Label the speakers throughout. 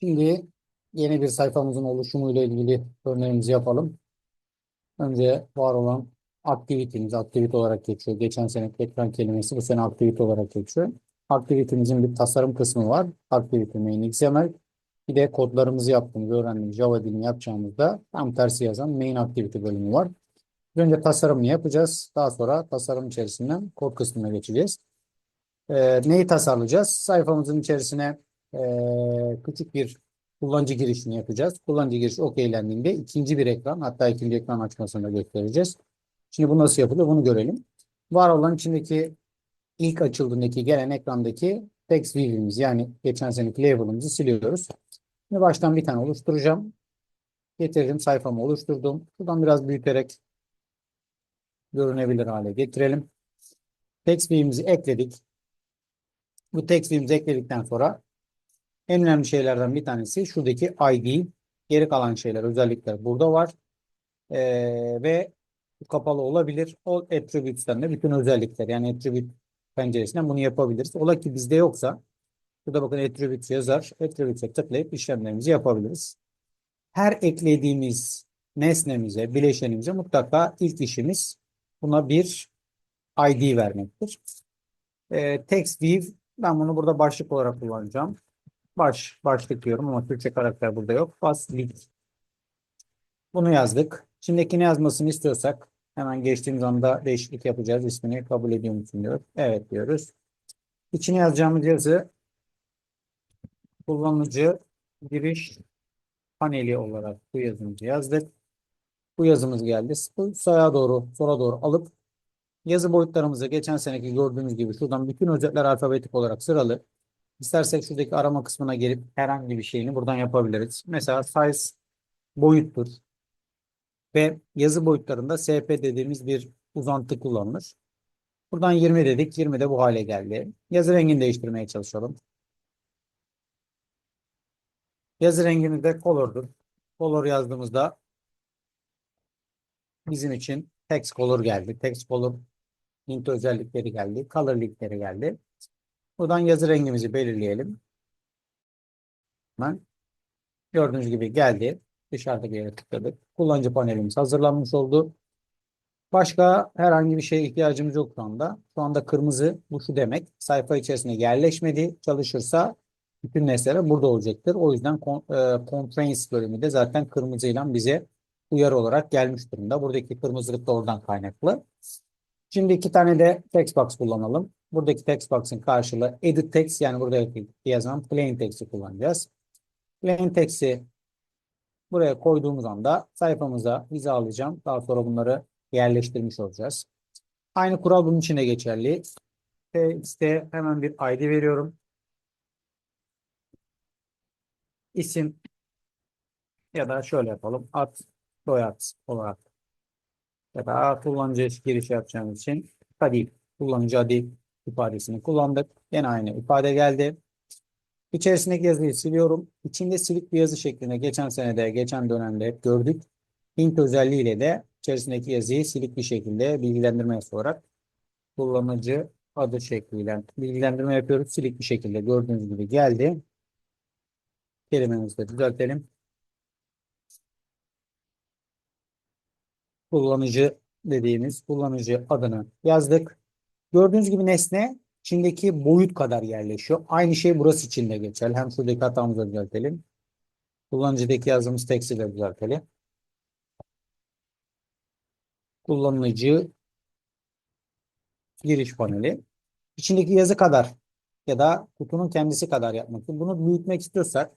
Speaker 1: Şimdi yeni bir sayfamızın oluşumuyla ilgili örneğimizi yapalım. Önce var olan aktivitemiz, aktivite olarak geçiyor. Geçen sene ekran kelimesi bu sene aktivite olarak geçiyor. Aktivitemizin bir tasarım kısmı var. Aktivite main XML. Bir de kodlarımızı yaptığımız, öğrendiğimiz Java dilini yapacağımızda tam tersi yazan main activity bölümü var. Önce tasarımını yapacağız. Daha sonra tasarım içerisinden kod kısmına geçeceğiz. Ee, neyi tasarlayacağız? Sayfamızın içerisine ee, küçük bir kullanıcı girişini yapacağız. Kullanıcı girişi okeylendiğinde ikinci bir ekran hatta ikinci ekran açmasını göstereceğiz. Şimdi bu nasıl yapılıyor bunu görelim. Var olan içindeki ilk açıldığındaki gelen ekrandaki text view'imiz yani geçen seneki label'ımızı siliyoruz. Şimdi baştan bir tane oluşturacağım. Getirdim sayfamı oluşturdum. Buradan biraz büyüterek görünebilir hale getirelim. Text view'imizi ekledik. Bu text view'imizi ekledikten sonra en önemli şeylerden bir tanesi şuradaki ID. Geri kalan şeyler, özellikler burada var. Ee, ve kapalı olabilir. O attributes'ten de bütün özellikler yani attribute penceresinden bunu yapabiliriz. Ola ki bizde yoksa burada bakın attributes yazar. Attributes'e tıklayıp işlemlerimizi yapabiliriz. Her eklediğimiz nesnemize, bileşenimize mutlaka ilk işimiz buna bir ID vermektir. Ee, text view ben bunu burada başlık olarak kullanacağım. Baş, başlık ama Türkçe karakter burada yok. Bas link. Bunu yazdık. Şimdiki ne yazmasını istiyorsak hemen geçtiğimiz anda değişiklik yapacağız. İsmini kabul ediyor musun diyor. Evet diyoruz. İçine yazacağımız yazı kullanıcı giriş paneli olarak bu yazımızı yazdık. Bu yazımız geldi. Sağa doğru, sola doğru alıp yazı boyutlarımızı geçen seneki gördüğümüz gibi şuradan bütün özetler alfabetik olarak sıralı. İstersek şuradaki arama kısmına gelip herhangi bir şeyini buradan yapabiliriz. Mesela size boyuttur. Ve yazı boyutlarında SP dediğimiz bir uzantı kullanılır. Buradan 20 dedik. 20 de bu hale geldi. Yazı rengini değiştirmeye çalışalım. Yazı rengimiz de color'dur. Color yazdığımızda bizim için text color geldi. Text color int özellikleri geldi. Color linkleri geldi. Buradan yazı rengimizi belirleyelim. Hemen gördüğünüz gibi geldi. Dışarıdaki yere tıkladık. Kullanıcı panelimiz hazırlanmış oldu. Başka herhangi bir şeye ihtiyacımız yok şu anda. Şu anda kırmızı bu şu demek. Sayfa içerisine yerleşmedi. Çalışırsa bütün nesneler burada olacaktır. O yüzden e, constraints bölümü de zaten kırmızıyla bize uyarı olarak gelmiş durumda. Buradaki kırmızılık da oradan kaynaklı. Şimdi iki tane de text box kullanalım. Buradaki text box'ın karşılığı edit text yani burada yazan plain text'i kullanacağız. Plain text'i buraya koyduğumuz anda sayfamıza hizalayacağım. Daha sonra bunları yerleştirmiş olacağız. Aynı kural bunun için de geçerli. Text'e hemen bir ID veriyorum. İsim ya da şöyle yapalım. Ad, soyad olarak ya da kullanıcı giriş yapacağımız için tabii kullanıcı adı ifadesini kullandık. Yine aynı ifade geldi. İçerisindeki yazıyı siliyorum. İçinde silik bir yazı şeklinde geçen senede, geçen dönemde gördük. Int özelliğiyle de içerisindeki yazıyı silik bir şekilde bilgilendirme olarak kullanıcı adı şekliyle bilgilendirme yapıyoruz. Silik bir şekilde gördüğünüz gibi geldi. Kelimemizi de düzeltelim. Kullanıcı dediğimiz kullanıcı adını yazdık. Gördüğünüz gibi nesne içindeki boyut kadar yerleşiyor. Aynı şey burası için de geçerli. Hem şuradaki hatamızı düzeltelim. Kullanıcıdaki yazdığımız teksti de düzeltelim. Kullanıcı giriş paneli. İçindeki yazı kadar ya da kutunun kendisi kadar yapmak. Bunu büyütmek istiyorsak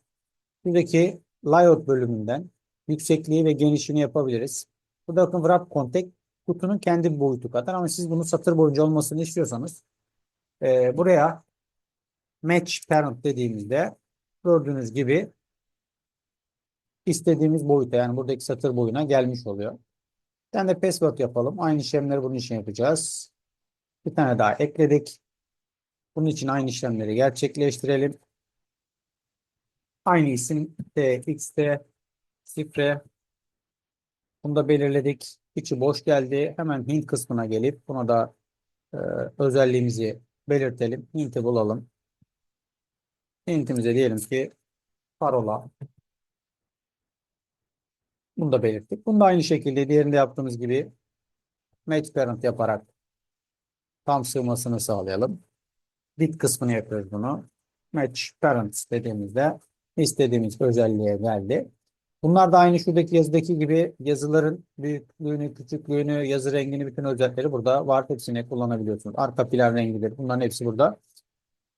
Speaker 1: buradaki layout bölümünden yüksekliği ve genişliğini yapabiliriz. Burada bakın wrap contact kutunun kendi boyutu kadar ama siz bunu satır boyunca olmasını istiyorsanız e, buraya match parent dediğimizde gördüğünüz gibi istediğimiz boyuta yani buradaki satır boyuna gelmiş oluyor. Bir tane de password yapalım. Aynı işlemleri bunun için yapacağız. Bir tane daha ekledik. Bunun için aynı işlemleri gerçekleştirelim. Aynı isim de x'te şifre bunu da belirledik. İçi boş geldi. Hemen hint kısmına gelip buna da e, özelliğimizi belirtelim. Hint'i bulalım. Hint'imize diyelim ki parola. Bunu da belirttik. Bunu da aynı şekilde diğerinde yaptığımız gibi match parent yaparak tam sığmasını sağlayalım. Bit kısmını yapıyoruz bunu. Match parents dediğimizde istediğimiz özelliğe geldi. Bunlar da aynı şuradaki yazıdaki gibi yazıların büyüklüğünü, küçüklüğünü, yazı rengini, bütün özellikleri burada var. Hepsini kullanabiliyorsunuz. Arka plan rengidir. Bunların hepsi burada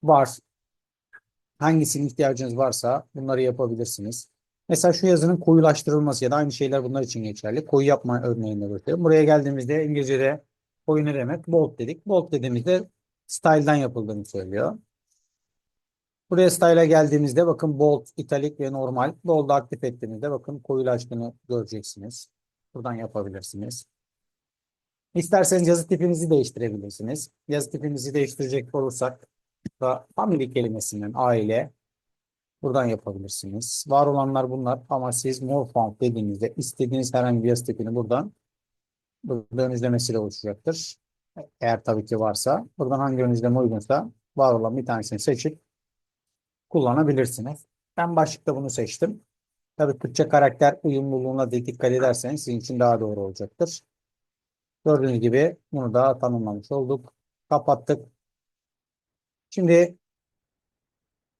Speaker 1: var. Hangisinin ihtiyacınız varsa bunları yapabilirsiniz. Mesela şu yazının koyulaştırılması ya da aynı şeyler bunlar için geçerli. Koyu yapma örneğinde göstereyim. Buraya geldiğimizde İngilizce'de koyu ne demek? Bold dedik. Bold dediğimizde style'dan yapıldığını söylüyor. Buraya style'a geldiğimizde bakın bold, italik ve normal. Bold'u aktif ettiğimizde bakın koyulaştığını göreceksiniz. Buradan yapabilirsiniz. İsterseniz yazı tipinizi değiştirebilirsiniz. Yazı tipimizi değiştirecek olursak da family kelimesinden aile buradan yapabilirsiniz. Var olanlar bunlar ama siz more font dediğinizde istediğiniz herhangi bir yazı tipini buradan burada ön izlemesiyle oluşacaktır. Eğer tabii ki varsa buradan hangi ön uygunsa var olan bir tanesini seçip kullanabilirsiniz. Ben başlıkta bunu seçtim. Tabii Türkçe karakter uyumluluğuna da dikkat ederseniz sizin için daha doğru olacaktır. Gördüğünüz gibi bunu da tanımlamış olduk. Kapattık. Şimdi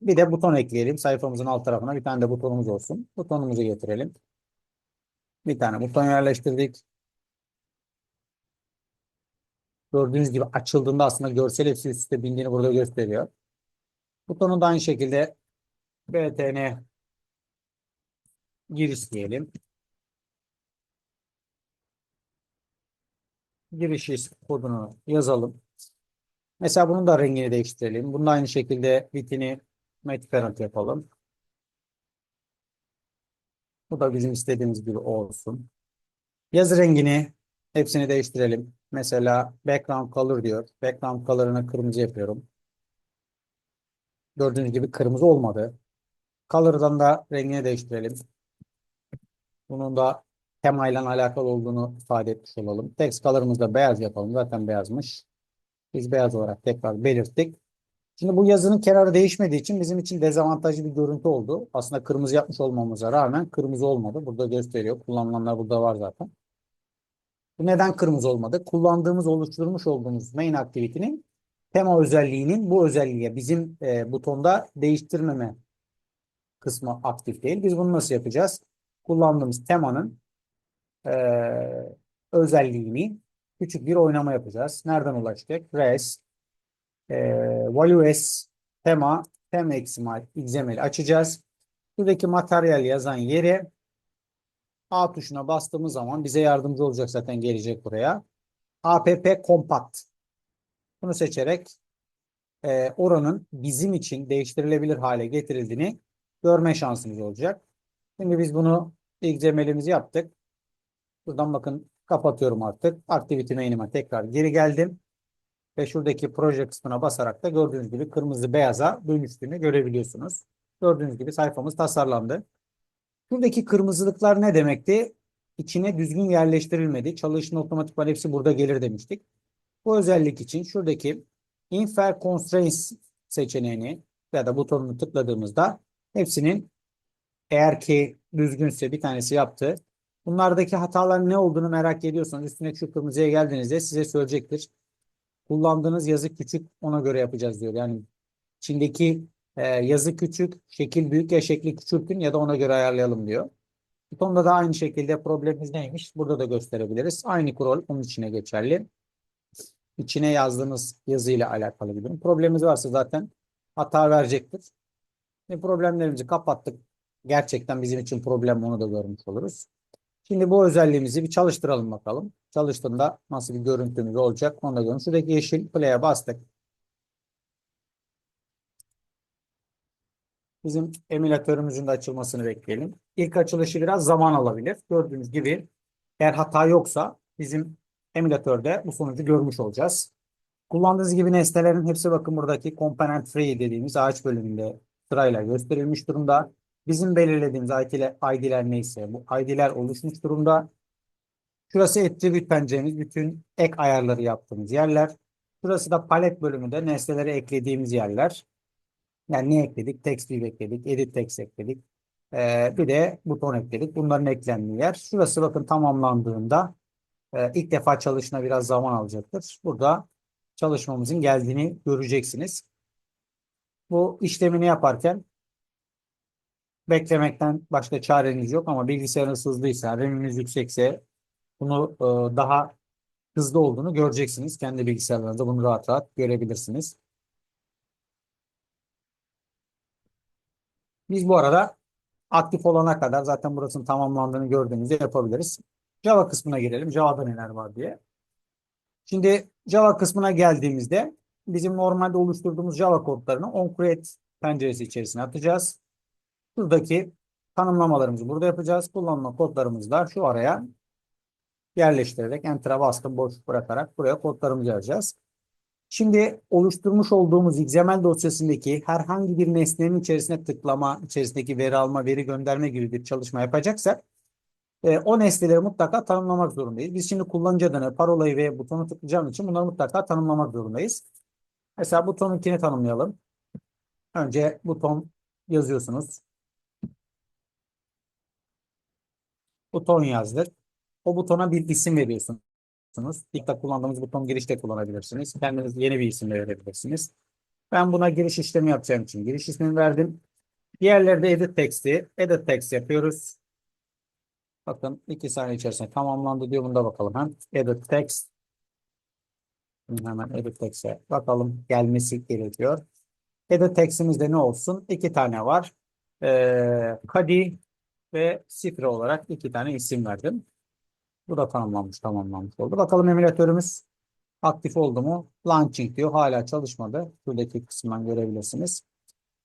Speaker 1: bir de buton ekleyelim. Sayfamızın alt tarafına bir tane de butonumuz olsun. Butonumuzu getirelim. Bir tane buton yerleştirdik. Gördüğünüz gibi açıldığında aslında görsel hepsi üst bindiğini burada gösteriyor. Butonu da aynı şekilde btn giriş diyelim. Giriş kodunu yazalım. Mesela bunun da rengini değiştirelim. Bunun da aynı şekilde bitini matte parent yapalım. Bu da bizim istediğimiz gibi olsun. Yazı rengini hepsini değiştirelim. Mesela background color diyor. Background color'ını kırmızı yapıyorum. Gördüğünüz gibi kırmızı olmadı. Color'dan da rengini değiştirelim. Bunun da temayla alakalı olduğunu ifade etmiş olalım. Text color'ımızı da beyaz yapalım. Zaten beyazmış. Biz beyaz olarak tekrar belirttik. Şimdi bu yazının kenarı değişmediği için bizim için dezavantajlı bir görüntü oldu. Aslında kırmızı yapmış olmamıza rağmen kırmızı olmadı. Burada gösteriyor. Kullanılanlar burada var zaten. Bu neden kırmızı olmadı? Kullandığımız, oluşturmuş olduğumuz main activity'nin tema özelliğinin bu özelliğe bizim e, butonda değiştirmeme kısmı aktif değil. Biz bunu nasıl yapacağız? Kullandığımız temanın e, özelliğini küçük bir oynama yapacağız. Nereden ulaşacak? Res e, values tema tem XML açacağız. Buradaki materyal yazan yere A tuşuna bastığımız zaman bize yardımcı olacak zaten gelecek buraya. app compact. Bunu seçerek e, oranın bizim için değiştirilebilir hale getirildiğini görme şansımız olacak. Şimdi biz bunu XML'imizi yaptık. Buradan bakın kapatıyorum artık. Activity main'ime tekrar geri geldim. Ve şuradaki proje kısmına basarak da gördüğünüz gibi kırmızı beyaza dönüştüğünü görebiliyorsunuz. Gördüğünüz gibi sayfamız tasarlandı. Şuradaki kırmızılıklar ne demekti? İçine düzgün yerleştirilmedi. Çalışma otomatikman hepsi burada gelir demiştik. Bu özellik için şuradaki Infer Constraints seçeneğini ya da butonunu tıkladığımızda hepsinin eğer ki düzgünse bir tanesi yaptı. Bunlardaki hataların ne olduğunu merak ediyorsanız üstüne şu kırmızıya geldiğinizde size söyleyecektir. Kullandığınız yazı küçük ona göre yapacağız diyor. Yani içindeki e, yazı küçük, şekil büyük ya şekli küçültün ya da ona göre ayarlayalım diyor. Butonda da aynı şekilde problemimiz neymiş? Burada da gösterebiliriz. Aynı kural onun içine geçerli. İçine yazdığınız yazıyla alakalı bir durum. Problemimiz varsa zaten hata verecektir. Ve problemlerimizi kapattık. Gerçekten bizim için problem onu da görmüş oluruz. Şimdi bu özelliğimizi bir çalıştıralım bakalım. Çalıştığında nasıl bir görüntümüz olacak onu da görün. Şuradaki yeşil play'e bastık. Bizim emülatörümüzün de açılmasını bekleyelim. İlk açılışı biraz zaman alabilir. Gördüğünüz gibi eğer hata yoksa bizim emülatörde bu sonucu görmüş olacağız. Kullandığınız gibi nesnelerin hepsi bakın buradaki component free dediğimiz ağaç bölümünde sırayla gösterilmiş durumda. Bizim belirlediğimiz ID'ler neyse bu ID'ler oluşmuş durumda. Şurası attribute penceremiz. Bütün ek ayarları yaptığımız yerler. Şurası da palet bölümünde nesneleri eklediğimiz yerler. Yani ne ekledik? Text view ekledik. Edit text ekledik. Ee, bir de buton ekledik. Bunların eklendiği yer. Şurası bakın tamamlandığında e, ilk defa çalışına biraz zaman alacaktır. Burada çalışmamızın geldiğini göreceksiniz. Bu işlemini yaparken beklemekten başka çareniz yok ama bilgisayarınız hızlıysa, RAM'iniz yüksekse bunu e, daha hızlı olduğunu göreceksiniz. Kendi bilgisayarlarınızda bunu rahat rahat görebilirsiniz. Biz bu arada aktif olana kadar zaten burasının tamamlandığını gördüğümüzde yapabiliriz. Java kısmına girelim. Java'da neler var diye. Şimdi Java kısmına geldiğimizde bizim normalde oluşturduğumuz Java kodlarını onCreate penceresi içerisine atacağız. Buradaki tanımlamalarımızı burada yapacağız. Kullanma kodlarımızı da şu araya yerleştirerek Enter'a bastım boşluk bırakarak buraya kodlarımızı yazacağız. Şimdi oluşturmuş olduğumuz XML dosyasındaki herhangi bir nesnenin içerisine tıklama, içerisindeki veri alma, veri gönderme gibi bir çalışma yapacaksak e, o nesneleri mutlaka tanımlamak zorundayız. Biz şimdi kullanıcı adını, parolayı ve butonu tıklayacağım için bunları mutlaka tanımlamak zorundayız. Mesela butonun ikini tanımlayalım. Önce buton yazıyorsunuz. Buton yazdık. O butona bir isim veriyorsunuz. İlk kullandığımız buton girişte kullanabilirsiniz. Kendiniz yeni bir isim de verebilirsiniz. Ben buna giriş işlemi yapacağım için giriş ismini verdim. Diğerlerde edit text'i. Edit text yapıyoruz. Bakın iki saniye içerisinde tamamlandı diyor. Bunda bakalım hem. Edit text. Hemen edit text'e bakalım. Gelmesi gerekiyor. Edit text'imizde ne olsun? İki tane var. Ee, Kadi ve Sifre olarak iki tane isim verdim. Bu da tanımlanmış, tamamlanmış oldu. Bakalım emülatörümüz aktif oldu mu? Launching diyor. Hala çalışmadı. Şuradaki kısımdan görebilirsiniz.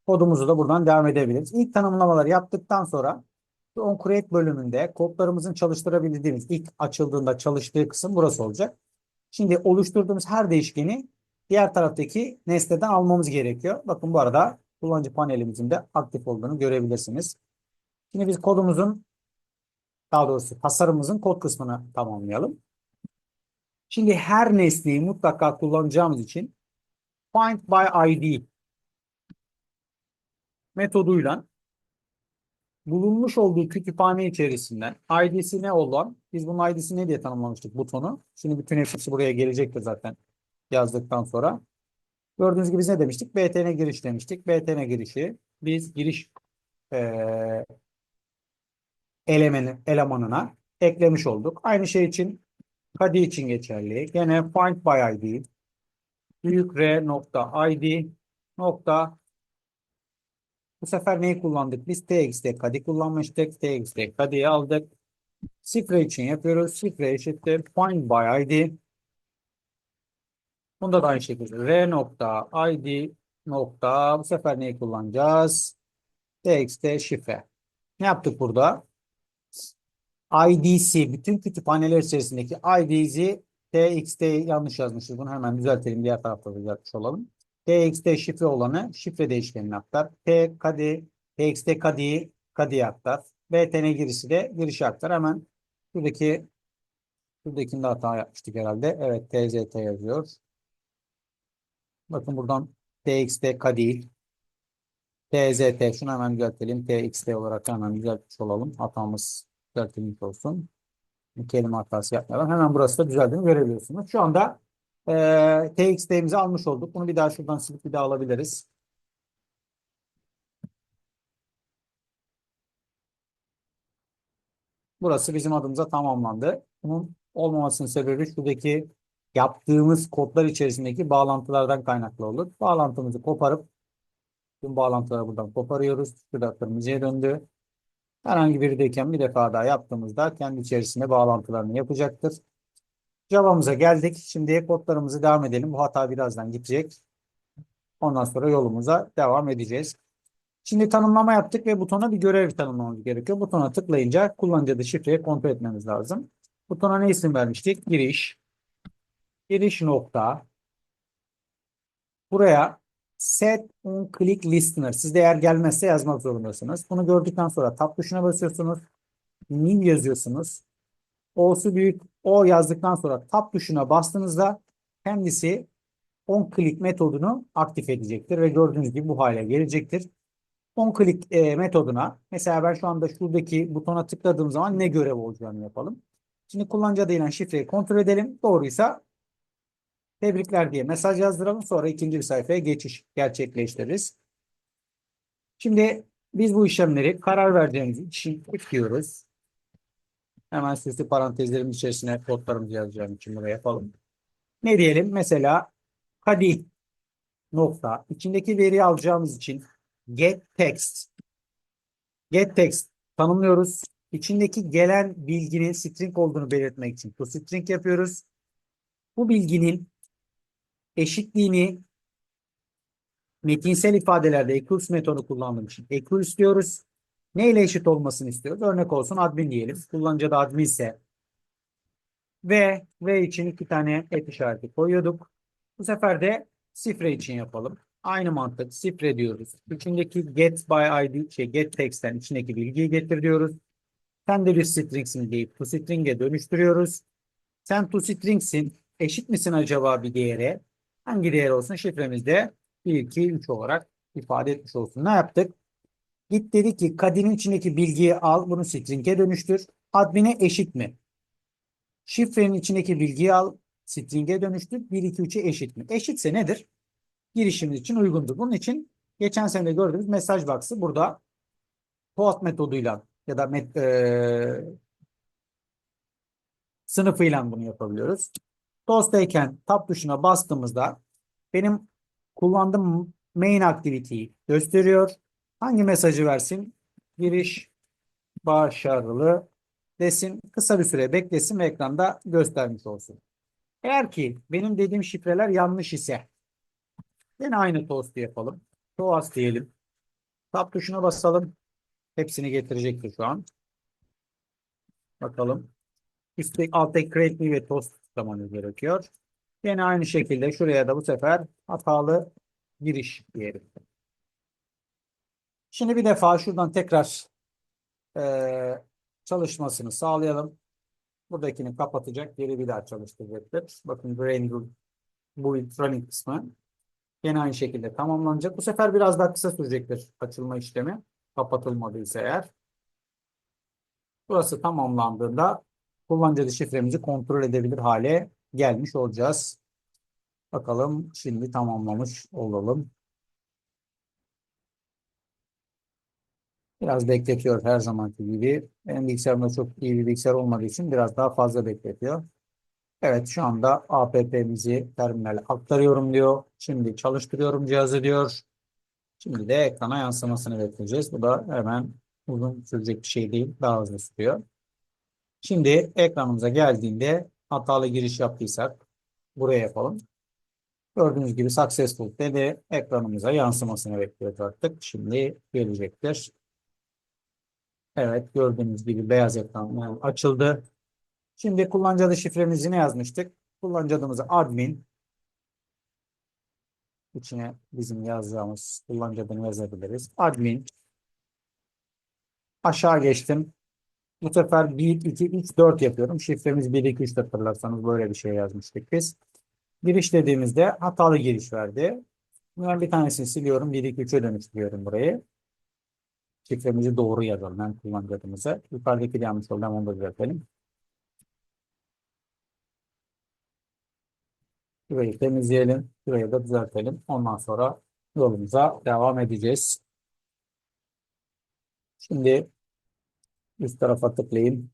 Speaker 1: Kodumuzu da buradan devam edebiliriz. İlk tanımlamaları yaptıktan sonra OnCreate bölümünde kodlarımızın çalıştırabildiğimiz ilk açıldığında çalıştığı kısım burası olacak. Şimdi oluşturduğumuz her değişkeni diğer taraftaki nesneden almamız gerekiyor. Bakın bu arada kullanıcı panelimizin de aktif olduğunu görebilirsiniz. Şimdi biz kodumuzun daha doğrusu tasarımımızın kod kısmını tamamlayalım. Şimdi her nesneyi mutlaka kullanacağımız için find by id metoduyla bulunmuş olduğu kütüphane içerisinden id'si ne olan biz bunun id'si ne diye tanımlamıştık butonu. Şimdi bütün hepsi buraya gelecektir zaten yazdıktan sonra. Gördüğünüz gibi biz ne demiştik? btn giriş demiştik. btn girişi biz giriş e, elemanı, elemanına eklemiş olduk. Aynı şey için Kadi için geçerli. Gene find by id büyük r nokta id nokta bu sefer neyi kullandık? Biz txt kadi kullanmıştık. txt kadiyi aldık. Şifre için yapıyoruz. Şifre eşittir find by id. Bunda da aynı şekilde r nokta id nokta bu sefer neyi kullanacağız? txt şifre. Ne yaptık burada? IDC bütün kütüphaneler içerisindeki IDC TXT yanlış yazmışız. Bunu hemen düzeltelim. Diğer tarafta düzeltmiş olalım. TXT şifre olanı şifre değişkenine aktar. T kadi TXT kadiyi kadiye aktar. BTN girişi de girişe aktar. Hemen şuradaki şuradakinde hata yapmıştık herhalde. Evet TZT yazıyor. Bakın buradan TXT kadi TZT şunu hemen düzeltelim. TXT olarak hemen düzeltmiş olalım. Hatamız düzeltilmiş olsun. Kelime hatası yapmayalım. Hemen burası da düzeldiğini görebiliyorsunuz. Şu anda e, TXT'mizi almış olduk. Bunu bir daha şuradan silip bir daha alabiliriz. Burası bizim adımıza tamamlandı. Bunun olmamasının sebebi şuradaki yaptığımız kodlar içerisindeki bağlantılardan kaynaklı olur. Bağlantımızı koparıp tüm bağlantıları buradan koparıyoruz. Şurada kırmızıya döndü. Herhangi birideyken bir defa daha yaptığımızda kendi içerisinde bağlantılarını yapacaktır. Java'mıza geldik. Şimdi kodlarımızı devam edelim. Bu hata birazdan gidecek. Ondan sonra yolumuza devam edeceğiz. Şimdi tanımlama yaptık ve butona bir görev tanımlamamız gerekiyor. Butona tıklayınca kullanıcı adı şifreyi kontrol etmemiz lazım. Butona ne isim vermiştik? Giriş. Giriş nokta. Buraya Set on click listener. Sizde eğer gelmezse yazmak zorundasınız. Bunu gördükten sonra tab tuşuna basıyorsunuz. Min yazıyorsunuz. O'su büyük O yazdıktan sonra tab tuşuna bastığınızda kendisi on click metodunu aktif edecektir ve gördüğünüz gibi bu hale gelecektir. On click e, metoduna mesela ben şu anda şuradaki butona tıkladığım zaman ne görev olacağını yapalım. Şimdi kullanıcı adıyla şifreyi kontrol edelim. Doğruysa tebrikler diye mesaj yazdıralım. Sonra ikinci bir sayfaya geçiş gerçekleştiririz. Şimdi biz bu işlemleri karar vereceğimiz için tıklıyoruz. Hemen süslü parantezlerin içerisine kodlarımızı yazacağım için buraya yapalım. Ne diyelim? Mesela Kadih nokta içindeki veriyi alacağımız için get text get text tanımlıyoruz. İçindeki gelen bilginin string olduğunu belirtmek için toString yapıyoruz. Bu bilginin eşitliğini metinsel ifadelerde equals metodu kullandığım için equals istiyoruz. Ne ile eşit olmasını istiyoruz? Örnek olsun admin diyelim. Kullanıcı da admin ise ve ve için iki tane et işareti koyuyorduk. Bu sefer de Sifre için yapalım. Aynı mantık sifre diyoruz. İçindeki get by id şey get text'ten içindeki bilgiyi getir diyoruz. Sen de bir string'sin deyip toString'e dönüştürüyoruz. Sen toString'sin eşit misin acaba bir değere? Hangi değer olsun? Şifremizde 1, 2, 3 olarak ifade etmiş olsun. Ne yaptık? Git dedi ki kadinin içindeki bilgiyi al bunu string'e dönüştür. Admin'e eşit mi? Şifrenin içindeki bilgiyi al string'e dönüştür. 1, 2, 3'e eşit mi? Eşitse nedir? Girişimiz için uygundur. Bunun için geçen sene gördüğümüz mesaj box'ı burada post metoduyla ya da met, e, sınıfıyla bunu yapabiliyoruz. Post'tayken tab tuşuna bastığımızda benim kullandığım main activity'yi gösteriyor. Hangi mesajı versin? Giriş başarılı desin. Kısa bir süre beklesin ve ekranda göstermiş olsun. Eğer ki benim dediğim şifreler yanlış ise yine aynı toast'u yapalım. Toast diyelim. Tab tuşuna basalım. Hepsini getirecektir şu an. Bakalım. Üstteki alttaki create me ve toast tıklamanız gerekiyor. Yine aynı şekilde şuraya da bu sefer hatalı giriş diyelim. Şimdi bir defa şuradan tekrar e, çalışmasını sağlayalım. Buradakini kapatacak. Geri bir daha çalıştıracaktır. Bakın Brain bu running kısmı. Yine aynı şekilde tamamlanacak. Bu sefer biraz daha kısa sürecektir açılma işlemi. Kapatılmadıysa eğer. Burası tamamlandığında kullanıcı şifremizi kontrol edebilir hale gelmiş olacağız. Bakalım şimdi tamamlamış olalım. Biraz bekletiyor her zamanki gibi. Benim bilgisayarımda çok iyi bir bilgisayar olmadığı için biraz daha fazla bekletiyor. Evet şu anda APP'mizi terminale aktarıyorum diyor. Şimdi çalıştırıyorum cihazı diyor. Şimdi de ekrana yansımasını bekleyeceğiz. Bu da hemen uzun sürecek bir şey değil. Daha hızlı sürüyor. Şimdi ekranımıza geldiğinde hatalı giriş yaptıysak buraya yapalım. Gördüğünüz gibi successful dedi. Ekranımıza yansımasını bekliyoruz artık. Şimdi gelecektir. Evet gördüğünüz gibi beyaz ekran açıldı. Şimdi kullanıcı adı şifremizi ne yazmıştık? Kullanıcı adımızı admin. İçine bizim yazacağımız kullanıcı adını yazabiliriz. Admin. Aşağı geçtim. Bu sefer 1, 2, 3, 4 yapıyorum. Şifremiz 1, 2, 3 hatırlarsanız böyle bir şey yazmıştık biz. Giriş dediğimizde hatalı giriş verdi. Ben bir tanesini siliyorum. 1, 2, 3'e dönüştürüyorum burayı. Şifremizi doğru yazalım. Hem kullanıcı adımıza. Yukarıdaki de yanlış oldu. Onu da düzeltelim. Burayı temizleyelim. Burayı da düzeltelim. Ondan sonra yolumuza devam edeceğiz. Şimdi üst tarafa tıklayayım.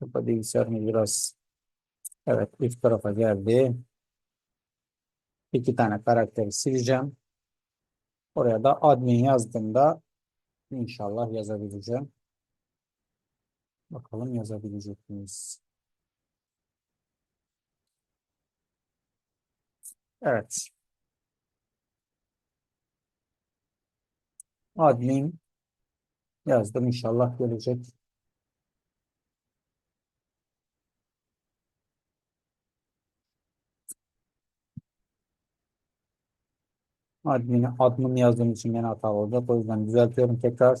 Speaker 1: Burada bilgisayarımız biraz evet üst tarafa geldi. İki tane karakteri sileceğim. Oraya da admin yazdığımda inşallah yazabileceğim. Bakalım yazabilecek miyiz? Evet. Admin yazdım inşallah gelecek. Admin, admin yazdığım için yine hata olacak. O yüzden düzeltiyorum tekrar.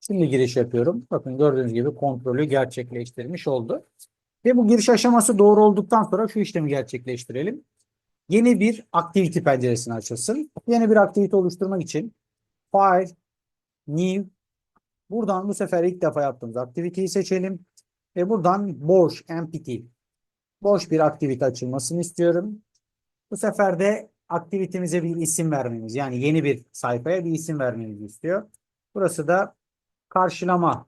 Speaker 1: Şimdi giriş yapıyorum. Bakın gördüğünüz gibi kontrolü gerçekleştirmiş oldu. Ve bu giriş aşaması doğru olduktan sonra şu işlemi gerçekleştirelim. Yeni bir activity penceresini açılsın. Yeni bir aktivite oluşturmak için File, New, buradan bu sefer ilk defa yaptığımız aktiviteyi seçelim. Ve buradan boş, empty, boş bir aktivite açılmasını istiyorum. Bu sefer de aktivitemize bir isim vermemiz, yani yeni bir sayfaya bir isim vermemizi istiyor. Burası da karşılama.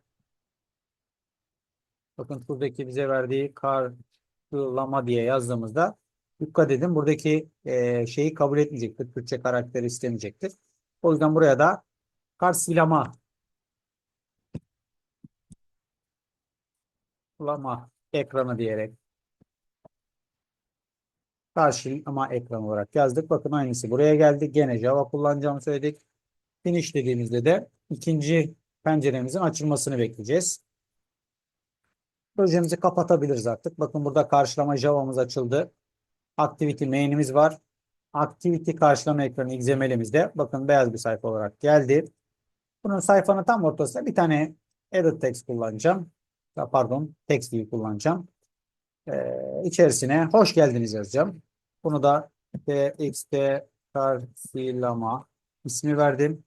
Speaker 1: Bakın buradaki bize verdiği karşılama diye yazdığımızda dikkat edin buradaki e, şeyi kabul etmeyecektir. Türkçe karakteri istemeyecektir. O yüzden buraya da karşılama ekranı diyerek karşılama ekranı olarak yazdık. Bakın aynısı buraya geldi. Gene Java kullanacağımı söyledik. Finish dediğimizde de ikinci penceremizin açılmasını bekleyeceğiz. Projemizi kapatabiliriz artık. Bakın burada karşılama Java'mız açıldı. Activity main'imiz var. Activity karşılama ekranı XML'imizde. Bakın beyaz bir sayfa olarak geldi. Bunun sayfanın tam ortasında bir tane edit text kullanacağım. Pardon, text view kullanacağım. Ee, içerisine hoş geldiniz yazacağım. Bunu da txt karşılama ismi verdim.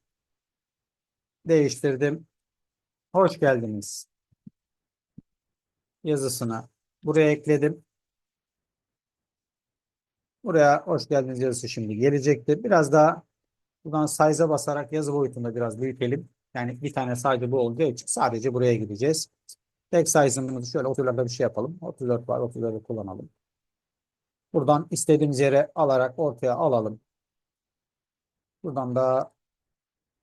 Speaker 1: Değiştirdim. Hoş geldiniz yazısını buraya ekledim. Buraya hoş geldiniz yazısı şimdi gelecektir. Biraz daha buradan size'a basarak yazı boyutunda biraz büyütelim. Yani bir tane sadece bu olduğu için sadece buraya gideceğiz. Tek size'ımızı şöyle 34'da bir şey yapalım. 34 var 34'ü kullanalım. Buradan istediğimiz yere alarak ortaya alalım. Buradan da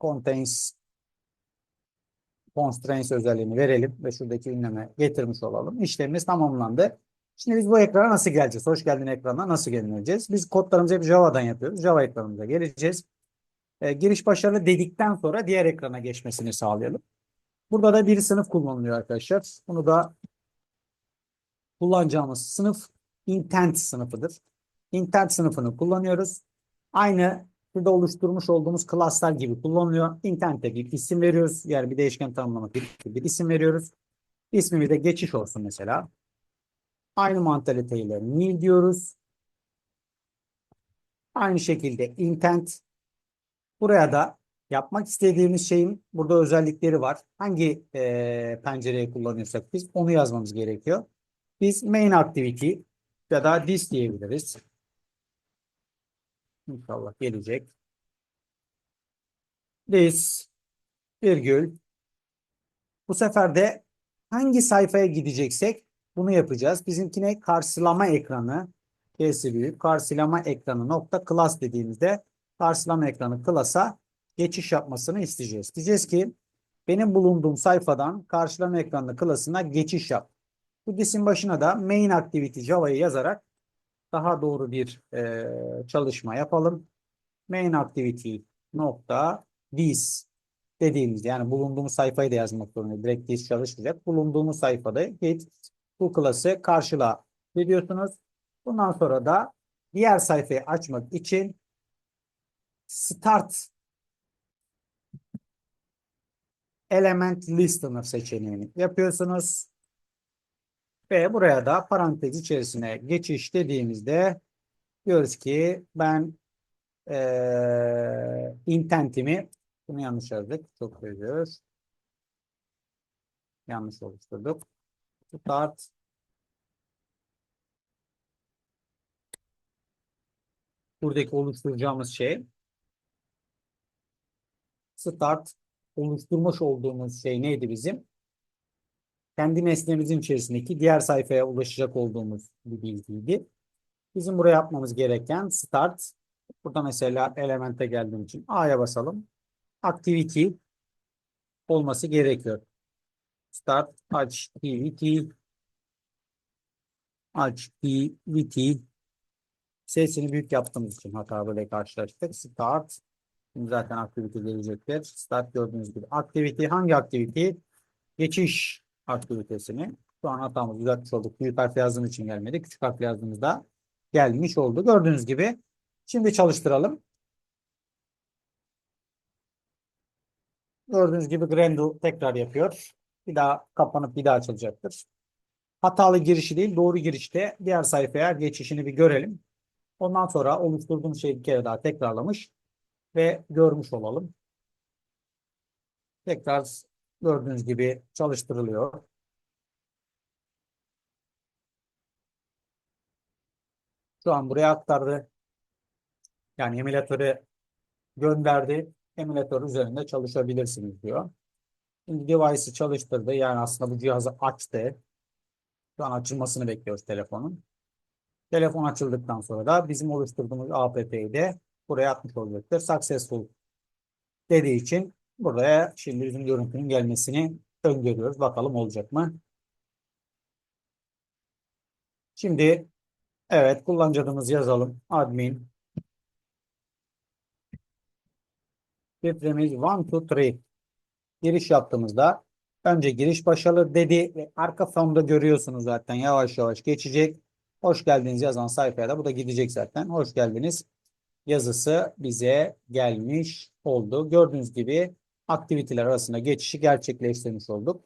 Speaker 1: contains constraints özelliğini verelim ve şuradaki ünleme getirmiş olalım. İşlemimiz tamamlandı. Şimdi biz bu ekrana nasıl geleceğiz? Hoş geldin ekranına nasıl geleceğiz? Biz kodlarımızı hep Java'dan yapıyoruz. Java ekranımıza geleceğiz. E, giriş başarılı dedikten sonra diğer ekrana geçmesini sağlayalım. Burada da bir sınıf kullanılıyor arkadaşlar. Bunu da kullanacağımız sınıf intent sınıfıdır. Intent sınıfını kullanıyoruz. Aynı burada oluşturmuş olduğumuz classlar gibi kullanılıyor. Intent'e bir isim veriyoruz. Yani bir değişken tanımlamak için bir isim veriyoruz. İsmimiz de geçiş olsun mesela. Aynı mantaliteyle new diyoruz. Aynı şekilde intent. Buraya da yapmak istediğimiz şeyin burada özellikleri var. Hangi e, pencereyi kullanıyorsak biz onu yazmamız gerekiyor. Biz main activity ya da this diyebiliriz. İnşallah gelecek. This virgül. Bu sefer de hangi sayfaya gideceksek bunu yapacağız. Bizimkine karşılama ekranı K'si büyük. Karşılama ekranı nokta class dediğimizde karşılama ekranı class'a geçiş yapmasını isteyeceğiz. Diyeceğiz ki benim bulunduğum sayfadan karşılama ekranı class'ına geçiş yap. Bu disin başına da main activity Java'yı yazarak daha doğru bir e, çalışma yapalım. Main activity nokta this dediğimizde yani bulunduğumuz sayfayı da yazmak zorunda. Direkt this çalışmayacak. Bulunduğumuz sayfada git bu klası karşıla diyorsunuz. Bundan sonra da diğer sayfayı açmak için start element listener seçeneğini yapıyorsunuz. Ve buraya da parantez içerisine geçiş dediğimizde diyoruz ki ben e, intentimi bunu yanlış yazdık. Çok özür. Yanlış oluşturduk. Start buradaki oluşturacağımız şey start oluşturmuş olduğumuz şey neydi bizim? Kendi nesnemizin içerisindeki diğer sayfaya ulaşacak olduğumuz bir bilgiydi. Bizim buraya yapmamız gereken start. Burada mesela elemente geldiğim için A'ya basalım. Activity olması gerekiyor. Start activity activity sesini büyük yaptığımız için hata böyle karşılaştık. Start Şimdi zaten activity gelecektir. Start gördüğünüz gibi. Activity hangi activity? Geçiş aktivitesini. Şu an hatamızı düzeltmiş olduk. Büyük harf yazdığım için gelmedi. Küçük harf yazdığımızda gelmiş oldu. Gördüğünüz gibi. Şimdi çalıştıralım. Gördüğünüz gibi Grandu tekrar yapıyor. Bir daha kapanıp bir daha açılacaktır. Hatalı girişi değil, doğru girişte diğer sayfaya geçişini bir görelim. Ondan sonra oluşturduğumuz şeyi bir kere daha tekrarlamış ve görmüş olalım. Tekrar gördüğünüz gibi çalıştırılıyor. Şu an buraya aktardı. Yani emülatörü gönderdi. Emülatör üzerinde çalışabilirsiniz diyor. Şimdi device'ı çalıştırdı. Yani aslında bu cihazı açtı. Şu an açılmasını bekliyoruz telefonun. Telefon açıldıktan sonra da bizim oluşturduğumuz APP'yi de buraya atmış olacaktır. Successful dediği için buraya şimdi bizim görüntünün gelmesini öngörüyoruz. Bakalım olacak mı? Şimdi evet kullanıcı adımızı yazalım. Admin şifremiz 1, 2, 3 giriş yaptığımızda önce giriş başarılı dedi ve arka fonda görüyorsunuz zaten yavaş yavaş geçecek. Hoş geldiniz yazan sayfaya da bu da gidecek zaten. Hoş geldiniz yazısı bize gelmiş oldu. Gördüğünüz gibi aktiviteler arasında geçişi gerçekleştirmiş olduk.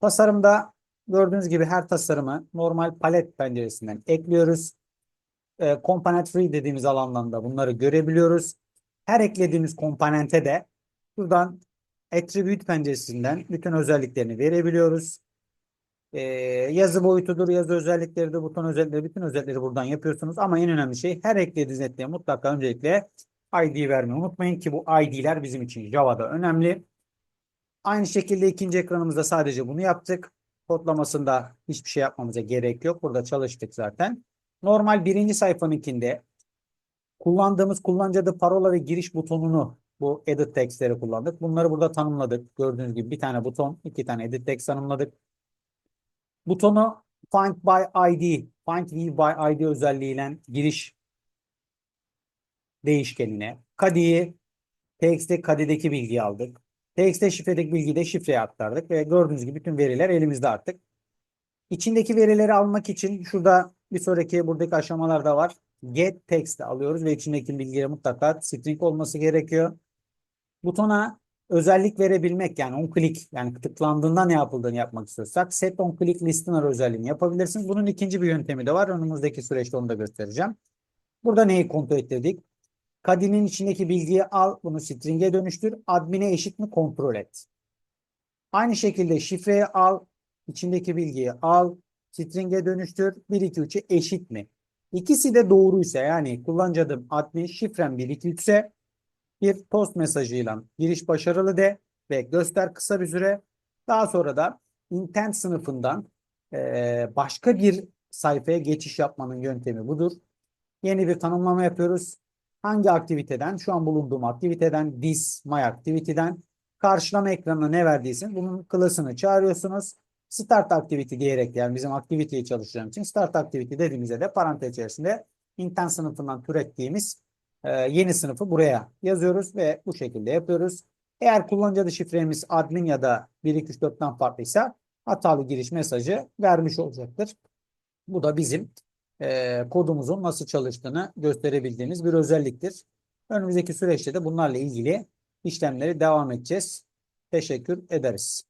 Speaker 1: Tasarımda gördüğünüz gibi her tasarımı normal palet penceresinden ekliyoruz. E, component free dediğimiz alandan da bunları görebiliyoruz. Her eklediğimiz komponente de buradan attribute penceresinden bütün özelliklerini verebiliyoruz. Ee, yazı boyutudur, yazı özellikleri de buton özellikleri, bütün özellikleri buradan yapıyorsunuz. Ama en önemli şey her eklediğiniz netliğe mutlaka öncelikle ID vermeyi unutmayın ki bu ID'ler bizim için Java'da önemli. Aynı şekilde ikinci ekranımızda sadece bunu yaptık. Kodlamasında hiçbir şey yapmamıza gerek yok. Burada çalıştık zaten. Normal birinci sayfanınkinde kullandığımız kullanıcı adı, parola ve giriş butonunu bu edit text'leri kullandık. Bunları burada tanımladık. Gördüğünüz gibi bir tane buton, iki tane edit text tanımladık. Butonu Find by ID, Find View by ID özelliğiyle giriş değişkenine, kadiyi TXT kadideki bilgiyi aldık. TXT şifredeki bilgiyi de şifreye aktardık ve gördüğünüz gibi bütün veriler elimizde artık. İçindeki verileri almak için şurada bir sonraki buradaki aşamalarda var. Get text alıyoruz ve içindeki bilgiye mutlaka string olması gerekiyor. Butona özellik verebilmek yani on click yani tıklandığında ne yapıldığını yapmak istiyorsak set on click listener özelliğini yapabilirsiniz. Bunun ikinci bir yöntemi de var. Önümüzdeki süreçte onu da göstereceğim. Burada neyi kontrol ettirdik? Kadinin içindeki bilgiyi al, bunu string'e dönüştür. Admin'e eşit mi kontrol et. Aynı şekilde şifreyi al, içindeki bilgiyi al, string'e dönüştür. 1 2 3'e eşit mi? İkisi de doğruysa yani kullanıcı adım admin şifrem 1 2 3 ise bir post mesajıyla giriş başarılı de ve göster kısa bir süre. Daha sonra da intent sınıfından e, başka bir sayfaya geçiş yapmanın yöntemi budur. Yeni bir tanımlama yapıyoruz. Hangi aktiviteden? Şu an bulunduğum aktiviteden, this my activity'den karşılama ekranına ne verdiyseniz bunun klasını çağırıyorsunuz. Start activity diyerek yani bizim activity'yi çalıştıracağım için start activity dediğimizde de parantez içerisinde intent sınıfından türettiğimiz e, yeni sınıfı buraya yazıyoruz ve bu şekilde yapıyoruz. Eğer kullanıcı adı şifremiz admin ya da 1234'ten farklıysa hatalı giriş mesajı vermiş olacaktır. Bu da bizim e, kodumuzun nasıl çalıştığını gösterebildiğimiz bir özelliktir. Önümüzdeki süreçte de bunlarla ilgili işlemleri devam edeceğiz. Teşekkür ederiz.